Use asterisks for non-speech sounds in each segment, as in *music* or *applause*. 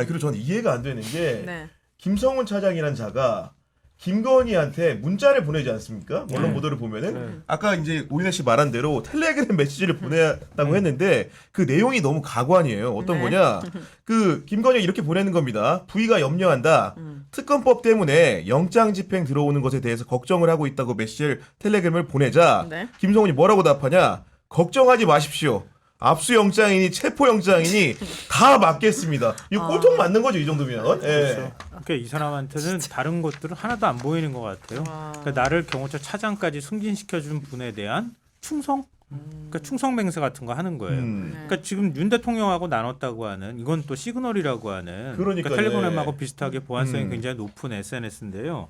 아니 그리고 저는 이해가 안 되는 게 네. 김성훈 차장이란 자가 김건희한테 문자를 보내지 않습니까? 언론 네. 보도를 보면은 네. 아까 이제 오인혜 씨 말한 대로 텔레그램 메시지를 음. 보냈다고 했는데 그 내용이 너무 가관이에요. 어떤 네. 거냐? 그 김건희가 이렇게 보내는 겁니다. 부의가 염려한다. 음. 특검법 때문에 영장 집행 들어오는 것에 대해서 걱정을 하고 있다고 메시지를 텔레그램을 보내자 네. 김성훈이 뭐라고 답하냐? 걱정하지 마십시오. 압수영장이니 체포영장이니 다 맞겠습니다. 이거 아. 꼴통 맞는 거죠 이 정도면. 예. 그렇죠. 그러니까 이 사람한테는 다른 것들은 하나도 안 보이는 것 같아요. 아. 그러니까 나를 경호처 차장까지 승진시켜준 분에 대한 충성, 그러니까 충성 맹세 같은 거 하는 거예요. 음. 네. 그러니까 지금 윤 대통령하고 나눴다고 하는 이건 또 시그널이라고 하는 그러니까요. 텔레그램하고 비슷하게 보안성이 음. 굉장히 높은 SNS인데요.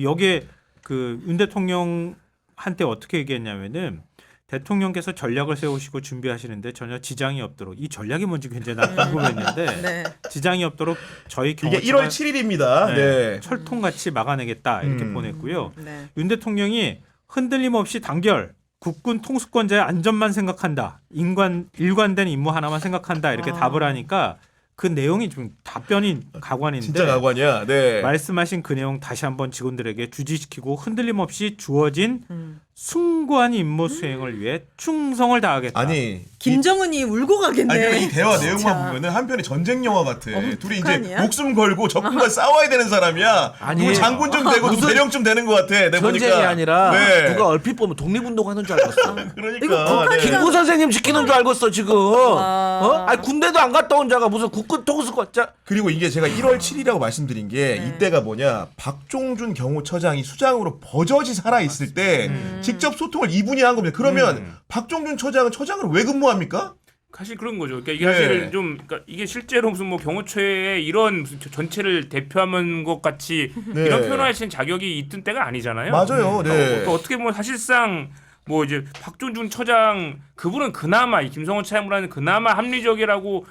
여기에 그 윤 대통령한테 어떻게 얘기했냐면은 대통령께서 전략을 세우시고 준비하시는데 전혀 지장이 없도록 이 전략이 뭔지 굉장히 난 궁금했는데 네. 지장이 없도록 저희 이게 경호처가 1월 7일입니다. 네. 네. 철통같이 막아내겠다 이렇게 음. 보냈고요. 네. 윤 대통령이 흔들림 없이 단결 국군 통수권자의 안전만 생각한다. 인관 일관된 임무 하나만 생각한다. 이렇게 아. 답을 하니까 그 내용이 좀 답변이 가관인데 진짜 가관이야. 네. 말씀하신 그 내용 다시 한번 직원들에게 주지시키고 흔들림 없이 주어진 음. 숭고한 임무 수행을 위해 충성을 다하겠다. 아니 김정은이 울고 가겠네. 아니 그러니까 이 대화 진짜. 내용만 보면은 한편의 전쟁 영화 같아. 어, 둘이 이제 북한이야? 목숨 걸고 적군과 싸워야 되는 사람이야. 아니, 누구 장군 좀 되고 누구 무슨 대령 좀 되는 것 같아. 내가 전쟁이 보니까. 아니라 네. 누가 얼핏 보면 독립운동 하는 줄 알겠어. *laughs* 그러니까. 이거 북한이랑- 네. 김구 선생님 지키는 줄 알겠어 지금. 아. 어? 아니 군대도 안 갔다 온 자가 무슨 국군 통수권자. 그리고 이게 제가 1월 7일이라고 말씀드린 게 네. 이때가 뭐냐 박종준 경호처장이 수장으로 버젓이 살아 있을 때 음. 직접 소통을 이분이 한 겁니다. 그러면 음. 박종준 처장은 처장을 왜 근무합니까? 사실 그런 거죠. 그러니까 이게 네. 사실 좀 그러니까 이게 실제로 무슨 뭐 경호처의 이런 무슨 저- 전체를 대표하는 것 같이 *laughs* 네. 이런 표현을 하시는 자격이 있던 때가 아니잖아요. 맞아요. 네. 그러니까 어떻게 보면 사실상 뭐 이제 박종준 처장 그분은 그나마 이 김성원 차장보다는 그나마 합리적이라고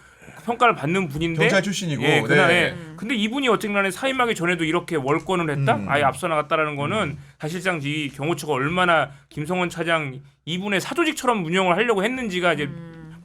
평가를 받는 분인데 경찰 출신이고. 예, 그날 네. 예. 근데 이분이 어쨌든 사임하기 전에도 이렇게 월권을 했다? 음. 아예 앞서 나갔다라는 거는 사실상 이 경호처가 얼마나 김성원 차장 이분의 사조직처럼 운영을 하려고 했는지가 이제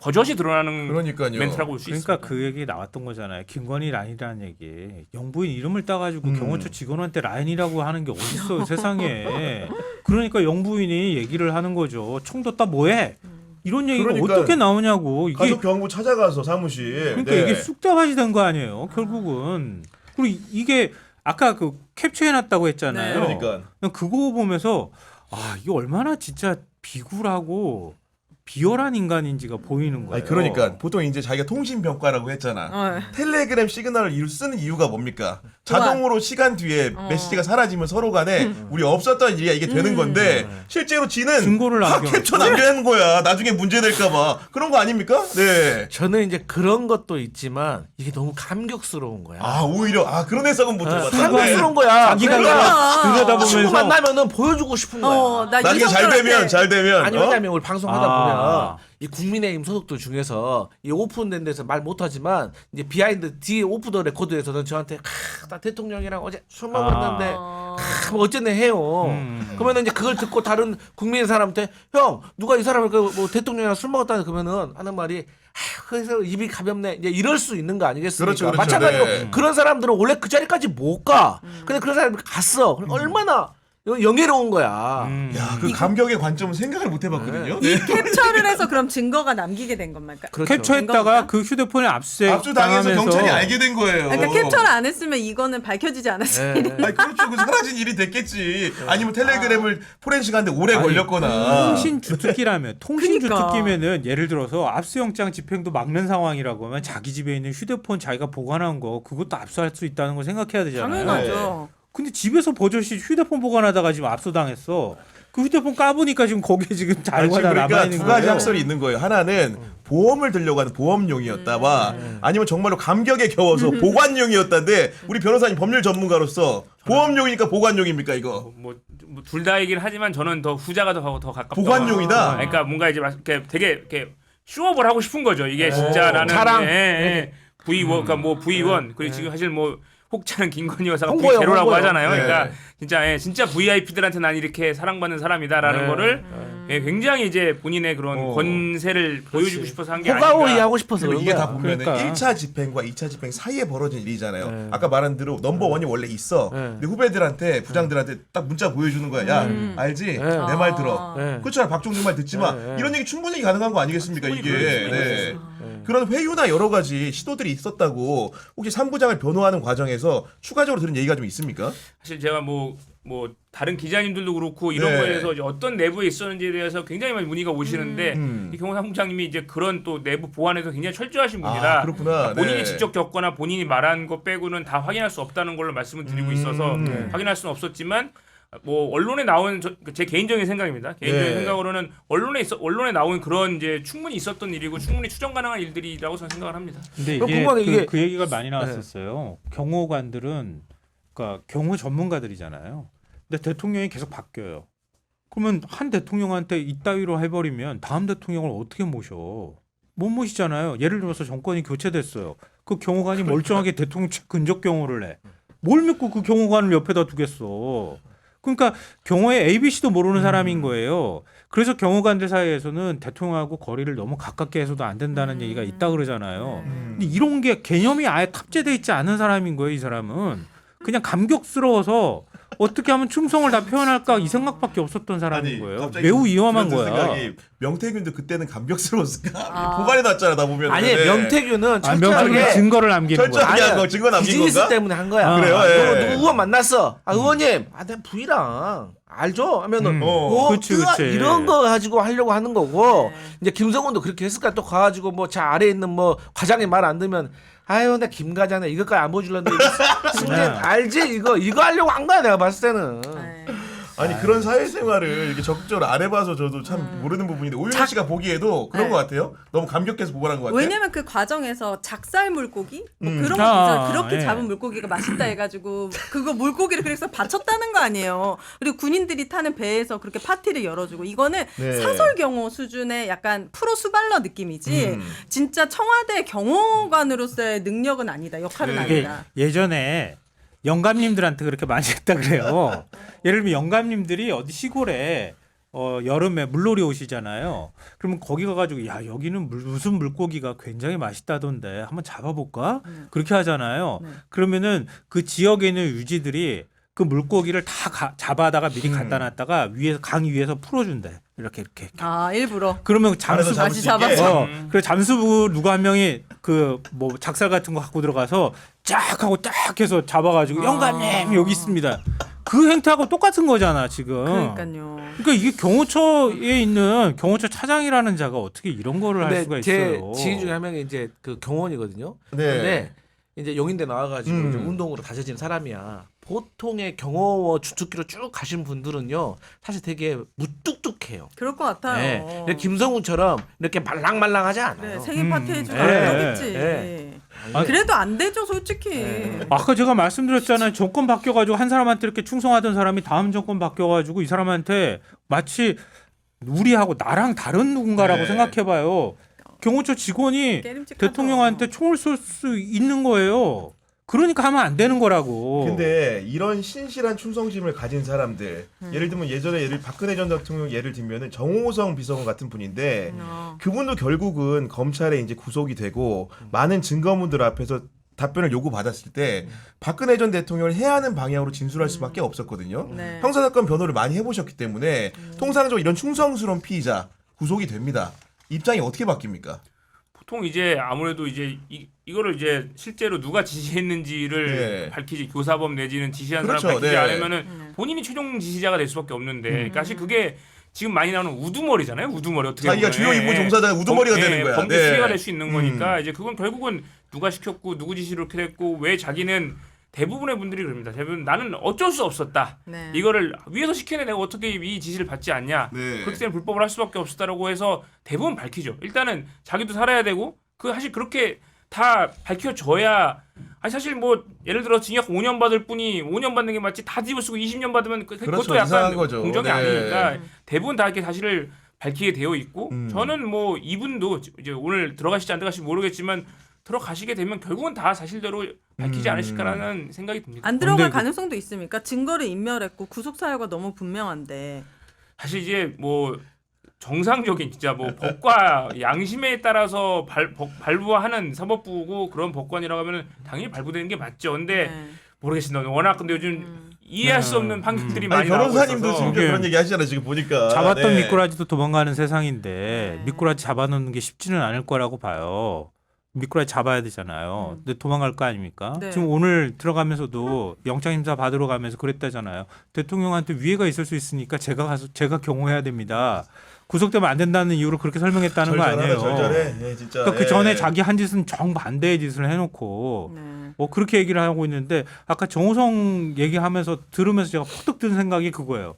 버젓이 드러나는 그러니까요. 멘트라고 볼수 그러니까 있습니다. 그 얘기 나왔던 거잖아요. 김건희 라인이라는 얘기. 영부인 이름을 따가지고 음. 경호처 직원한테 라인이라고 하는 게 어딨어요 *laughs* 세상에. 그러니까 영부인이 얘기를 하는 거죠. 총 뒀다 뭐해? 이런 얘기가 그러니까 어떻게 나오냐고. 이게 가족 경무 찾아가서 사무실. 그러니까 네. 이게 쑥대밭이 된거 아니에요. 결국은. 그리고 이- 이게 아까 그 캡처해놨다고 했잖아요. 네. 그러니까 그거 보면서 아 이게 얼마나 진짜 비굴하고 비열한 인간인지가 보이는 거예요. 아니 그러니까 보통 이제 자기가 통신 병과라고 했잖아. 어. 텔레그램 시그널을 이루- 쓰는 이유가 뭡니까? 자동으로 시간 뒤에 어. 메시지가 사라지면 서로 간에 우리 없었던 일이야 이게 되는 음. 건데 실제로 지는 증거를 다 남겨. 캡처 남겨놓는 거야. 나중에 문제 될까봐 그런 거 아닙니까? 네. 저는 이제 그런 것도 있지만 이게 너무 감격스러운 거야. 아 오히려 아 그런 해석은 못 아, 해봤다. 감격스러운 거야. 자기가 그러니까 들여다보면서 친구 만나면은 보여주고 싶은 거야. 어, 나 나중에 잘 이성들한테 되면 잘 되면 아니 어? 왜냐면 우리 방송하다 아. 보면 이 국민의힘 소속들 중에서 이 오픈된 데서 말 못하지만 이제 비하인드 뒤에 오프 더 레코드에서는 저한테 아, 나 대통령이랑 어제 술 먹었는데 어. 아, 뭐 어쨌네 해요. 음. 그러면 이제 그걸 듣고 다른 국민 사람한테 형 누가 이 사람을 그뭐 대통령이랑 술 먹었다 그러면은 하는 말이 아, 그래서 입이 가볍네 이제 이럴 수 있는 거 아니겠습니까? 그렇죠, 그렇죠. 마찬가지로 네. 그런 사람들은 원래 그 자리까지 못 가. 근데 그런 사람이 갔어. 그럼 얼마나 영예로운 거야. 음. 야, 그 감격의 관점은 생각을 못 해봤거든요. 이 네. 캡처를 해서 그럼 증거가 남기게 된 겁니까? 그렇죠. 캡처했다가 그 휴대폰에 압수수색 압수 당해서 당하면서 경찰이 알게 된 거예요. 그러니까 캡처를 안 했으면 이거는 밝혀지지 않았을 예. 아니 그렇죠. 그 사라진 일이 됐겠지. 아니면 텔레그램을 포렌식하는데 오래 아니, 걸렸거나. 통신 주특기라면 통신 그러니까. 주특기면은 예를 들어서 압수영장 집행도 막는 상황이라고 하면 자기 집에 있는 휴대폰 자기가 보관한 거 그것도 압수할 수 있다는 걸 생각해야 되잖아요. 당연하죠. 근데 집에서 버젓이 휴대폰 보관하다가 지금 압수당했어. 그 휴대폰 까보니까 지금 거기에 지금 자료가 지금 다 그러니까 남아 있는 두 가지 거예요. 학설이 있는 거예요. 하나는 보험을 들려고 하는 보험용이었다와 아니면 정말로 감격에 겨워서 보관용이었다인데 우리 변호사님 법률 전문가로서 보험용이니까 보관용입니까 이거? 뭐 둘다 얘기를 하지만 저는 더 후자가 더, 더 가깝다. 보관용이다? 그러니까 뭔가 이제 막 이렇게 되게 이렇게 쇼업을 하고 싶은 거죠. 이게 진짜 나는 자랑. 예, 예. V1 그러니까 뭐 V1 그리고 지금 사실 뭐 혹자는 김건희 여사가 홍보요, V0라고 홍보요. 하잖아요. 네. 그러니까 진짜 예, 진짜 VIP들한테 난 이렇게 사랑받는 사람이다라는 네. 거를 예, 굉장히 이제 본인의 그런 어. 권세를 보여주고 싶어서 한 게 호가호이 아닌가. 하고 싶어서 그리고 그런 이게 거야. 다 보면은 그러니까. 1차 집행과 2차 집행 사이에 벌어진 일이잖아요. 네. 아까 말한 대로 넘버 원이 원래 있어. 네. 근데 후배들한테 부장들한테 딱 문자 보여주는 거야. 야 음. 알지? 네. 내말 들어. 아. 네. 그렇잖아. 박종준 말 듣지 마. 네, 네. 이런 얘기 충분히 가능한 거 아니겠습니까? 충분히 이게. 네. 네. 그런 회유나 여러 가지 시도들이 있었다고 혹시 삼부장을 변호하는 과정에서 추가적으로 들은 얘기가 좀 있습니까? 사실 제가 뭐 뭐 다른 기자님들도 그렇고 이런 네. 거에 대해서 이제 어떤 내부에 있었는지에 대해서 굉장히 많이 문의가 오시는데 음. 이 경호 사무장님이 이제 그런 또 내부 보안에서 굉장히 철저하신 분이라 아, 그렇구나. 본인이 네. 직접 겪거나 본인이 말한 것 빼고는 다 확인할 수 없다는 걸로 말씀을 드리고 음. 있어서 네. 확인할 수는 없었지만 뭐 언론에 나온 저- 제 개인적인 생각입니다. 개인적인 네. 생각으로는 언론에 있어 언론에 나온 그런 이제 충분히 있었던 일이고 충분히 추정 가능한 일들이라고 저는 생각을 합니다. 근데 이게 그, 이게- 그 얘기가 많이 나왔었어요. 경호관들은 그러니까 경호 전문가들이잖아요. 근데 대통령이 계속 바뀌어요. 그러면 한 대통령한테 이따위로 해버리면 다음 대통령을 어떻게 모셔? 못 모시잖아요. 예를 들어서 정권이 교체됐어요. 그 경호관이 멀쩡하게 대통령 측 근접 경호를 해. 뭘 믿고 그 경호관을 옆에다 두겠어? 그러니까 경호의 ABC도 모르는 사람인 거예요. 그래서 경호관들 사이에서는 대통령하고 거리를 너무 가깝게 해서도 안 된다는 음. 얘기가 있다 그러잖아요. 음. 근데 이런 게 개념이 아예 탑재돼 있지 않은 사람인 거예요, 이 사람은. 그냥 감격스러워서 어떻게 하면 충성을 다 표현할까 이 생각밖에 없었던 사람인 거예요. 갑자기 매우 위험한 그런 거야. 생각이 명태균도 그때는 감격스러웠을까? 아. 보관해 놨잖아 나 보면. 아니 명태균은 아, 명태균 철저하게 증거를 남기는 거야. 철저하게 아니야. 한 거, 증거 남긴 비즈니스 건가? 때문에 한 거야. 아, 그래요? 아, 예. 누구, 의원 만났어. 아 의원님, 아내 부이랑 알죠? 하면은 음. 어. 어, 그치, 뜨아, 그치. 이런 거 가지고 하려고 하는 거고 네. 이제 김성훈도 그렇게 했을까 또 가가지고 뭐 자 아래 있는 뭐 과장이 말안 듣면 아유 나 김 과장네 이것까지 안 보여줄란데 승진 *laughs* 네. 알지 이거 이거 하려고 한 거야 내가 봤을 때는 네. 아니 그런 사회생활을 이렇게 적극적으로 안 해봐서 저도 참 모르는 부분인데 오윤희 작- 씨가 보기에도 그런 네. 것 같아요. 너무 감격해서 보관한 것 같아요. 왜냐면 그 과정에서 작살 물고기 뭐 음. 그런 거 아, 있잖아요. 그렇게 예. 잡은 물고기가 맛있다 해가지고 그거 물고기를 그래서 바쳤다는 거 아니에요. 그리고 군인들이 타는 배에서 그렇게 파티를 열어주고 이거는 네. 사설 경호 수준의 약간 프로 수발러 느낌이지 음. 진짜 청와대 경호관으로서의 능력은 아니다. 역할은 네. 이게 아니다. 예전에 영감님들한테 그렇게 많이 했다 그래요. 예를 들면 영감님들이 어디 시골에 어, 여름에 물놀이 오시잖아요. 그러면 거기 가가지고 야 여기는 물- 무슨 물고기가 굉장히 맛있다던데 한번 잡아볼까? 음. 그렇게 하잖아요. 네. 그러면은 그 지역에 있는 유지들이 그 물고기를 다 가- 잡아다가 미리 음. 갖다 놨다가 위에서 강 위에서 풀어준대. 이렇게 이렇게. 아 일부러 그러면 잠수 다시. 잡아서. 어, 그래 잠수부 누가 한 명이 그 뭐 작살 같은 거 갖고 들어가서 쫙 하고 쫙 해서 잡아가지고 아. 영감님 여기 있습니다. 그 행태하고 똑같은 거잖아 지금. 그러니까요. 그러니까 이게 경호처에 있는 경호처 차장이라는 자가 어떻게 이런 거를 할 수가 제 있어요. 지인 중에 한 명이 이제 그 경원이거든요. 네. 근데 이제 용인대 나와가지고 음. 이제 운동으로 다져진 사람이야. 보통의 경호 주특기로 쭉 가신 분들은요, 사실 되게 무뚝뚝해요. 그럴 것 같아요. 네. 근데 김성훈처럼 이렇게 말랑말랑하지 네, 않아요. 생일 음. 파티 해주고 네. 네. 아, 그래도 안 되죠, 솔직히. 네. 아까 제가 말씀드렸잖아요. 정권 바뀌어가지고 한 사람한테 이렇게 충성하던 사람이 다음 정권 바뀌어가지고 이 사람한테 마치 우리하고 나랑 다른 누군가라고 네. 생각해봐요. 경호처 직원이 깨림직하죠. 대통령한테 총을 쏠 수 있는 거예요. 그러니까 하면 안 되는 거라고. 근데 이런 신실한 충성심을 가진 사람들 예를 들면 예전에 예를 박근혜 전 대통령 예를 들면은 정호성 비서관 같은 분인데 어. 그분도 결국은 검찰에 이제 구속이 되고 많은 증거물들 앞에서 답변을 요구받았을 때 박근혜 전 대통령을 해야 하는 방향으로 진술할 수밖에 없었거든요. 네. 형사사건 변호를 많이 해보셨기 때문에 통상적으로 이런 충성스러운 피의자 구속이 됩니다. 입장이 어떻게 바뀝니까? 보통 이제 아무래도 이제 이, 이거를 이제 실제로 누가 *laughs* 지시했는지를 네. 밝히지 교사범 내지는 지시한 그렇죠, 사람 밝히지 네. 않으면은 네. 본인이 최종 지시자가 될 수밖에 없는데 그러니까 사실 그게 지금 많이 나오는 우두머리잖아요. 우두머리 어떻게 자기가 보면. 주요 예, 임무 예. 종사자가 우두머리가 범- 되는 예, 거야. 범죄 네. 수혜가 될 수 있는 음. 거니까 이제 그건 결국은 누가 시켰고 누구 지시로 이렇게 됐고 왜 자기는 대부분의 분들이 그럽니다. 대부분 나는 어쩔 수 없었다. 네. 이거를 위에서 시키는 내가 어떻게 이 지시를 받지 않냐. 네. 그렇기 때문에 불법을 할 수밖에 없었다라고 해서 대부분 밝히죠. 일단은 자기도 살아야 되고 그 사실 그렇게 다 밝혀져야 아니 사실 뭐 예를 들어 징역 5년 받을 뿐이 5년 받는 게 맞지 다 뒤집어 쓰고 20년 받으면 그, 그렇죠. 것도 약간 이상한 거죠. 공정이 네. 아니니까 대부분 다 이렇게 사실을 밝히게 되어 있고 음. 저는 뭐 이분도 이제 오늘 들어가실지 안 들어가실지 모르겠지만 들어가시게 되면 결국은 다 사실대로 밝히지 음. 않으실까라는 생각이 듭니다. 안 들어갈 근데 그- 가능성도 있습니까? 증거를 인멸했고 구속 사유가 너무 분명한데. 사실 이제 뭐 정상적인 진짜 뭐 법과 양심에 따라서 발, 법- 발부하는 사법부고 그런 법관이라고 하면 당연히 발부되는 게 맞죠. 근데 네. 모르겠습니다. 워낙 근데 요즘 음. 이해할 수 네. 없는 판결들이 아니 많이 나오고 변호사님도 있어서 심지어 이게 그런 얘기 하시잖아요 지금 보니까 잡았던 네. 미꾸라지도 도망가는 세상인데 네. 미꾸라지 잡아놓는 게 쉽지는 않을 거라고 봐요. 미꾸라지 잡아야 되잖아요. 음. 근데 도망갈 거 아닙니까? 네. 지금 오늘 들어가면서도 영장 심사 받으러 가면서 그랬다잖아요. 대통령한테 위해가 있을 수 있으니까 제가 가서 제가 경호해야 됩니다. 구속되면 안 된다는 이유로 그렇게 설명했다는 거 절절하네, 아니에요. 절절해 예, 진짜 그러니까 그 예. 전에 자기 한 짓은 정반대의 짓을 해놓고 네. 뭐 그렇게 얘기를 하고 있는데 아까 정호성 얘기하면서 들으면서 제가 퍼뜩 든 생각이 그거예요.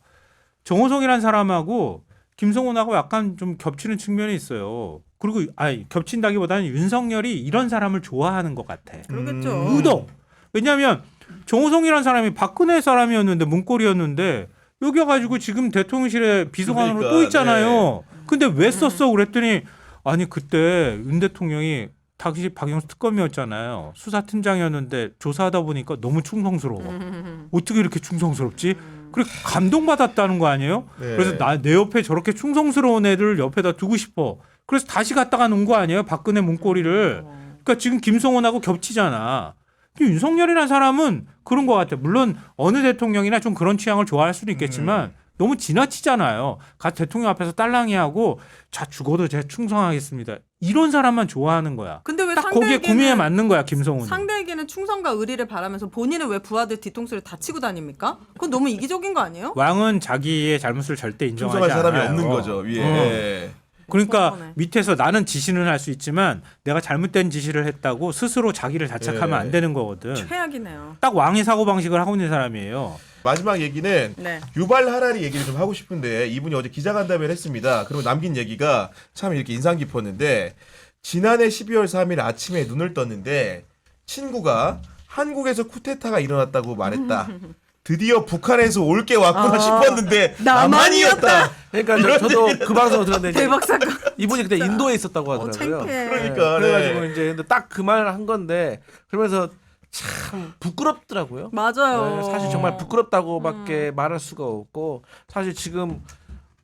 정호성이란 사람하고 김성훈하고 약간 좀 겹치는 측면이 있어요. 그리고 아니 겹친다기보다는 윤석열이 이런 사람을 좋아하는 것 같아. 그러겠죠. 음. 유독 왜냐하면 정호성이란 사람이 박근혜 사람이었는데 문고리였는데 여기 와가지고 지금 대통령실에 비서관으로 그러니까, 또 있잖아요. 근데 왜 썼어? 그랬더니 아니 그때 윤 대통령이 당시 박영수 특검이었잖아요. 수사팀장이었는데 조사하다 보니까 너무 충성스러워. 음. 어떻게 이렇게 충성스럽지? 그래 감동받았다는 거 아니에요? 네. 그래서 나 내 옆에 저렇게 충성스러운 애를 옆에다 두고 싶어. 그래서 다시 갔다가 놓은 거 아니에요? 박근혜 문고리를. 그러니까 지금 김성원하고 겹치잖아. 윤석열이라는 사람은 그런 것 같아. 물론 어느 대통령이나 좀 그런 취향을 좋아할 수도 있겠지만 너무 지나치잖아요. 가 대통령 앞에서 딸랑이하고 자 죽어도 제가 충성하겠습니다. 이런 사람만 좋아하는 거야. 근데 왜 딱 거기에 구미에 상대에게는 맞는 거야 김성훈이. 상대에게는 충성과 의리를 바라면서 본인은 왜 부하들 뒤통수를 다치고 다닙니까? 그건 너무 이기적인 거 아니에요? 왕은 자기의 잘못을 절대 인정하지 충성할 사람이 않아요. 없는 거죠 위에 어. 예. 그러니까 속상하네. 밑에서 나는 지시는 할 수 있지만 내가 잘못된 지시를 했다고 스스로 자기를 자책하면 네. 안 되는 거거든. 최악이네요. 딱 왕의 사고 방식을 하고 있는 사람이에요. 마지막 얘기는 네. 유발 하라리 얘기를 좀 하고 싶은데 이분이 어제 기자간담회를 했습니다. 그리고 남긴 얘기가 참 이렇게 인상 깊었는데 지난해 12월 3일 아침에 눈을 떴는데 친구가 한국에서 쿠데타가 일어났다고 말했다. *laughs* 드디어 북한에서 올 게 왔구나 아, 싶었는데 나만이었다. 그러니까 저, 도 그 방송을 들었는데 이제 대박 사건. 이분이 그때 인도에 있었다고 어, 하더라고요. 창피해. 그러니까 그래가지고 네. 이제 근데 딱 그 말을 한 건데 그러면서 참 부끄럽더라고요. 맞아요. 네, 사실 정말 부끄럽다고밖에 말할 수가 없고 사실 지금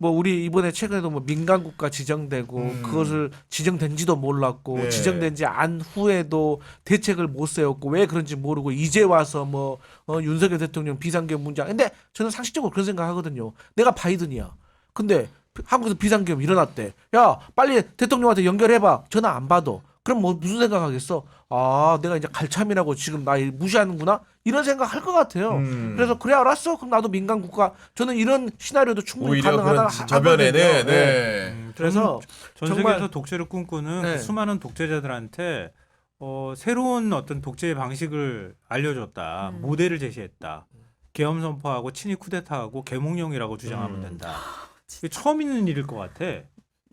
뭐 우리 이번에 최근에도 뭐 민간 국가 지정되고 음. 그것을 지정된지도 몰랐고 네. 지정된지 안 후에도 대책을 못 세웠고 왜 그런지 모르고 이제 와서 뭐 어, 윤석열 대통령 비상계엄 문제 근데 저는 상식적으로 그런 생각하거든요. 내가 바이든이야. 근데 비- 한국에서 비상계엄 일어났대. 야 빨리 대통령한테 연결해봐. 전화 안 받아. 그럼 뭐 무슨 생각하겠어? 아 내가 이제 갈참이라고 지금 나 무시하는구나 이런 생각 할 것 같아요. 음. 그래서 그래 알았어. 그럼 나도 민간 국가. 저는 이런 시나리오도 충분히 오히려 가능하다. 그런 하- 저변에는 하거든요. 네. 음, 그래서 전 정말- 세계에서 독재를 꿈꾸는 네. 그 수많은 독재자들한테 어, 새로운 어떤 독재의 방식을 알려줬다. 음. 모델을 제시했다. 계엄 선포하고 친위 쿠데타하고 계몽령이라고 주장하면 음. 된다. 이게 처음 있는 일일 것 같아.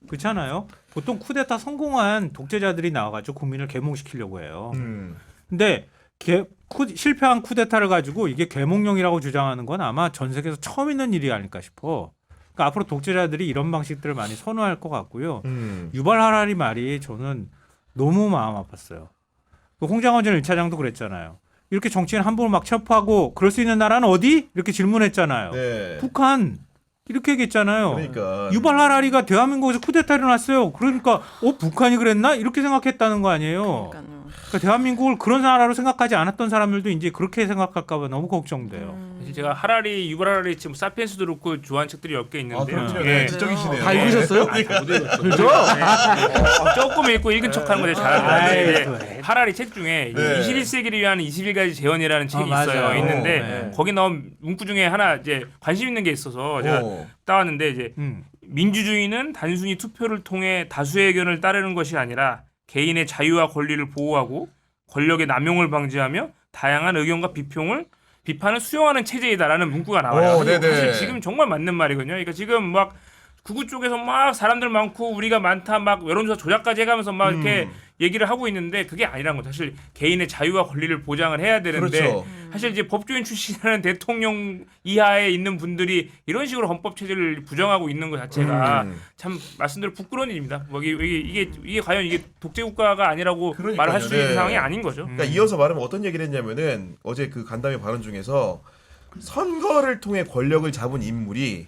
그렇잖아요. 보통 쿠데타 성공한 독재자들이 나와가지고 국민을 계몽시키려고 해요. 음. 근데 개, 쿠, 실패한 쿠데타를 가지고 이게 계몽령이라고 주장하는 건 아마 전 세계에서 처음 있는 일이 아닐까 싶어. 그러니까 앞으로 독재자들이 이런 방식들을 많이 선호할 것 같고요. 음. 유발 하라리 말이 저는 너무 마음 아팠어요. 그 홍장원 전 1차장도 그랬잖아요. 이렇게 정치인 함부로 막 체포하고 그럴 수 있는 나라는 어디? 이렇게 질문했잖아요. 네. 북한 이렇게 얘기했잖아요. 그러니까 유발 하라리가 대한민국에서 쿠데타 일어났어요. 그러니까 어 북한이 그랬나 이렇게 생각했다는 거 아니에요. 그러니까요. 그러니까 대한민국을 그런 나라로 생각하지 않았던 사람들도 이제 그렇게 생각할까봐 너무 걱정돼요. 음. 사실 제가 하라리 유발 하라리 지금 사피엔스도 그렇고 좋아하는 책들이 몇개아 있는데 요. 그렇죠. 예. 네. 지적이시네요. 다 읽으셨어요? 그죠? 조금 읽고 읽은 척하는 거 제가 잘하는데 이제 하라리 책 중에 네. 21세기를 위한 21가지 재원이라는 책이 아, 있어요. 맞아요. 있는데 네. 거기 나온 문구 중에 하나 이제 관심 있는 게 있어서 제가 어. 따왔는데 이제 음. 민주주의는 단순히 투표를 통해 다수의 의견을 따르는 것이 아니라 개인의 자유와 권리를 보호하고 권력의 남용을 방지하며 다양한 의견과 비평을 비판을 수용하는 체제이다라는 문구가 나와요. 오, 근데 네네. 사실 지금 정말 맞는 말이거든요. 그러니까 지금 막 구구 쪽에서 막 사람들 많고 우리가 많다 막 여론조사 조작까지 해가면서 막 이렇게 음. 얘기를 하고 있는데 그게 아니란 거죠. 사실 개인의 자유와 권리를 보장을 해야 되는데 그렇죠. 사실 이제 법조인 출신이라는 *laughs* 대통령 이하에 있는 분들이 이런 식으로 헌법 체제를 부정하고 있는 것 자체가 음. 참 말씀대로 부끄러운 일입니다. 뭐 이게 이게 이게, 이게 과연 이게 독재 국가가 아니라고 그러니까요. 말을 할 수 있는 네. 상황이 아닌 거죠. 그러니까 이어서 말하면 어떤 얘기를 했냐면은 어제 그 간담회 발언 중에서 선거를 통해 권력을 잡은 인물이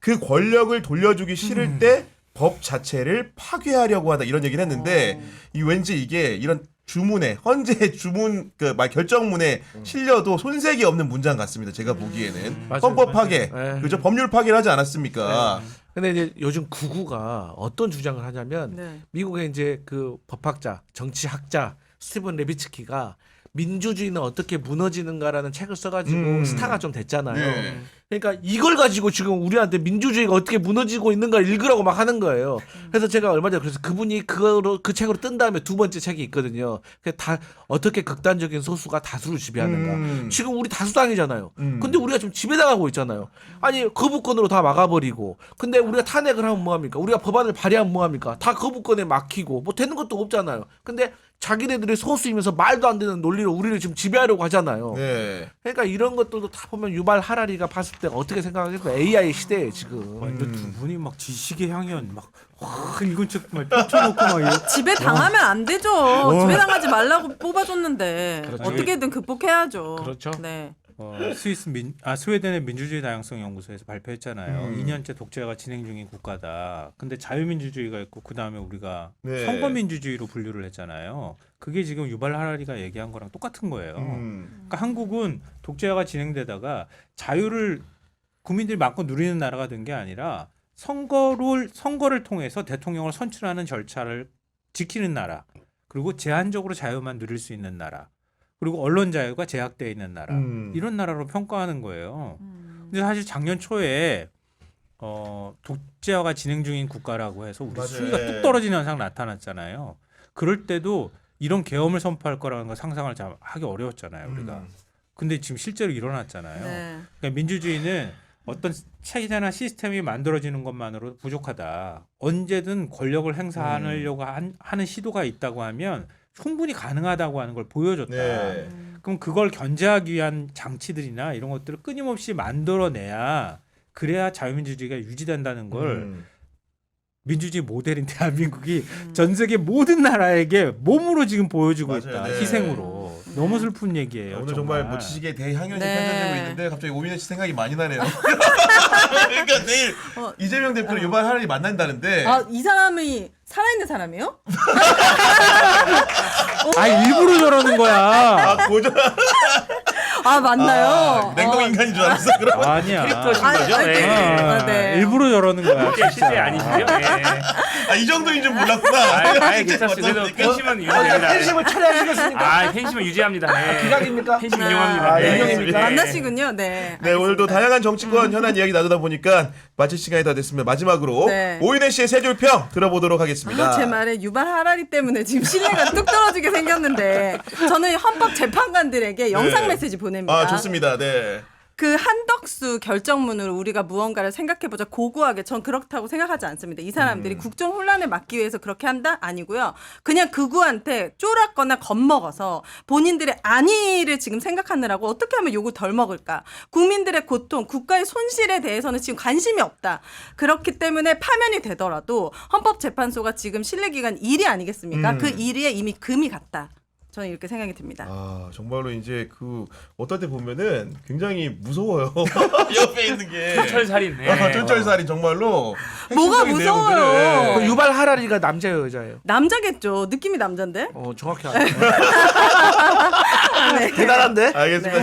그 권력을 돌려주기 싫을 때법 자체를 파괴하려고 하다 이런 얘기를 했는데 이 왠지 이게 이런 주문에 헌재 주문 그 말 결정문에 실려도 손색이 없는 문장 같습니다. 제가 보기에는 맞아요. 헌법 파괴, 네. 그죠? 법률 파괴를 하지 않았습니까? 근데 이제 요즘 구구가 어떤 주장을 하냐면 네. 미국의 이제 그 법학자, 정치학자 스티븐 레비츠키가 민주주의는 어떻게 무너지는가라는 책을 써가지고 음. 스타가 좀 됐잖아요. 네. 그러니까 이걸 가지고 지금 우리한테 민주주의가 어떻게 무너지고 있는가 읽으라고 막 하는 거예요. 그래서 제가 얼마 전에 그래서 그분이 그거로 그 책으로 뜬 다음에 두 번째 책이 있거든요. 그다 어떻게 극단적인 소수가 다수를 지배하는가. 음. 지금 우리 다수당이잖아요. 음. 근데 우리가 지금 지배당하고 있잖아요. 아니 거부권으로 다 막아버리고. 근데 우리가 탄핵을 하면 뭐합니까? 우리가 법안을 발의하면 뭐합니까? 다 거부권에 막히고 뭐 되는 것도 없잖아요. 근데 자기네들이 소수이면서 말도 안 되는 논리로 우리를 지금 지배하려고 하잖아요. 네. 그러니까 이런 것들도 다 보면 유발 하라리가 봤을 때 어떻게 생각하겠어요? AI 시대에 지금. 완전 두 분이 막 지식의 향연 막확 읽은 책막 펼쳐놓고 막 이거 집에 당하면 안 되죠. 집에 당하지 말라고 뽑아줬는데 그렇죠. 어떻게든 극복해야죠. 그렇죠. 네. 어, 스위스 민, 아 스웨덴의 민주주의 다양성 연구소에서 발표했잖아요. 음. 2년째 독재가 진행 중인 국가다. 근데 자유민주주의가 있고 그 다음에 우리가 네. 선거민주주의로 분류를 했잖아요. 그게 지금 유발 하라리가 얘기한 거랑 똑같은 거예요. 음. 그러니까 한국은 독재가 진행되다가 자유를 국민들이 마음껏 누리는 나라가 된 게 아니라 선거를 선거를 통해서 대통령을 선출하는 절차를 지키는 나라. 그리고 제한적으로 자유만 누릴 수 있는 나라. 그리고 언론 자유가 제약되어 있는 나라. 음. 이런 나라로 평가하는 거예요. 음. 근데 사실 작년 초에 어, 독재화가 진행 중인 국가라고 해서 우리 맞아요. 수위가 예. 뚝 떨어지는 현상 나타났잖아요. 그럴 때도 이런 계엄을 선포할 거라는 걸 상상을 잘 하기 어려웠잖아요, 우리가. 음. 근데 지금 실제로 일어났잖아요. 네. 그러니까 민주주의는 어떤 체제나 시스템이 만들어지는 것만으로 부족하다. 언제든 권력을 행사하려고 한- 하는 시도가 있다고 하면 충분히 가능하다고 하는 걸 보여줬다. 네. 그럼 그걸 견제하기 위한 장치들이나 이런 것들을 끊임없이 만들어내야 그래야 자유민주주의가 유지된다는 걸 음. 민주주의 모델인 *laughs* 대한민국이 음. 전 세계 모든 나라에게 몸으로 지금 보여주고 맞아요. 있다. 네. 희생으로. 너무 슬픈 얘기예요. 오늘 정말 뭐 지식의 대향연이 네. 펼쳐지고 있는데 갑자기 오민혜 씨 생각이 많이 나네요. *laughs* 그러니까 내일 어. 이재명 대표를 유발 하라리 만난다는데 아, 이 사람이 살아있는 사람이에요? 아 일부러 저러는 거야. 아 고전 *laughs* 아, 맞나요? 아, 냉동 어. 인간인 줄 알았어. 그럼 아니야. 캐릭터신 아니, 거죠? 아니, 예. 네. 아, 아, 네. 일부러 저러는 거야. 실제 아니시죠? 예. 아, 이 정도인 줄 몰랐구나. 아, 아예 진짜 괜찮습니다. 그래도 어떡합니까? 팬심은 유지됩니다. 팬심을 처리하시겠습니까? 아, 팬심은 유지합니다. 예. 기각입니까? 팬심 인용합니다. 아, 예. 인용입니까? 예. 만나시군요. 네. 네 오늘도 다양한 정치권 현안 이야기 나누다 보니까 마칠 시간이 다 됐습니다. 마지막으로 네. 오인혜 씨의 세 줄 평 들어보도록 하겠습니다. 아, 제 말에 유발 하라리 때문에 지금 신뢰가 뚝 떨어지게 생겼는데 저는 헌법 재판관들에게 영상 네. 메시지 보 냅니다. 아 좋습니다. 네. 그 한덕수 결정문으로 우리가 무언가를 생각해보자 고고하게 전 그렇다고 생각하지 않습니다. 이 사람들이 음. 국정 혼란을 막기 위해서 그렇게 한다 아니고요. 그냥 극우한테 쫄았거나 겁먹어서 본인들의 안위를 지금 생각하느라고 어떻게 하면 욕을 덜 먹을까. 국민들의 고통, 국가의 손실에 대해서는 지금 관심이 없다. 그렇기 때문에 파면이 되더라도 헌법재판소가 지금 신뢰기간 1이 아니겠습니까? 음. 그 1위에 이미 금이 갔다. 저는 이렇게 생각이 듭니다. 아 정말로 이제 그 어떨 때 보면은 굉장히 무서워요. *laughs* 옆에 있는 게. 철살인. 예. 아, 쫀철살이 정말로 뭐가 핵심적인 무서워요? 내용들을. 그 유발 하라리가 남자예요, 여자예요? 남자겠죠. 느낌이 남잔데. 어, 정확히 알아요. *laughs* 네. 대단한데? 알겠습니다.